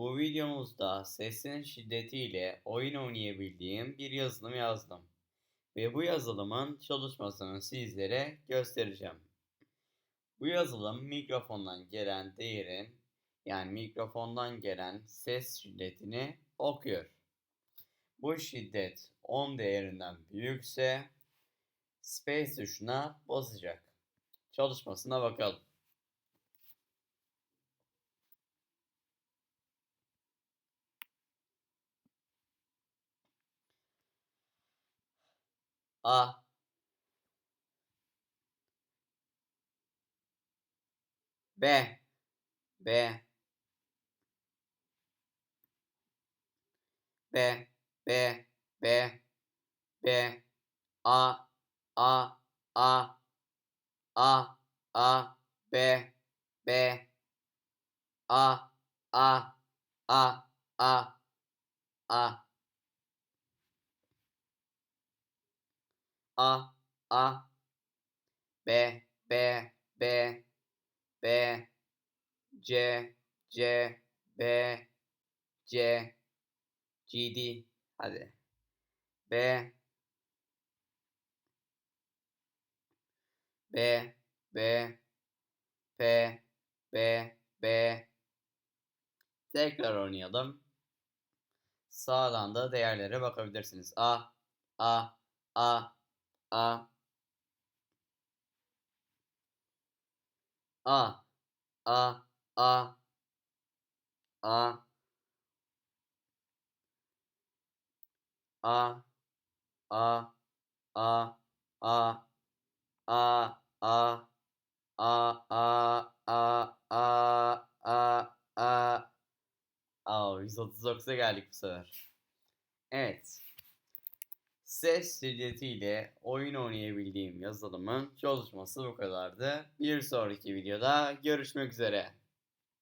Bu videomuzda sesin şiddetiyle oyun oynayabildiğim bir yazılım yazdım. Ve bu yazılımın çalışmasını sizlere göstereceğim. Bu yazılım mikrofondan gelen değerin yani mikrofondan gelen ses şiddetini okuyor. Bu şiddet 10 değerinden büyükse space tuşuna basacak. Çalışmasına bakalım. A. B. B. B. B. B. B. A. A. A. A. A. B. B. A. A. A. A. A A A. B B B B C C B C GD hadi. B. B B P B B. Tekrar oynayalım. Sağdan da değerlere bakabilirsiniz. A A A A A A A A A A A A A A A A A A A A Aa, 139'a geldik bu sefer. Evet. Ses şiddetiyle oyun oynayabildiğim yazılımın çalışması bu kadardı. Bir sonraki videoda görüşmek üzere.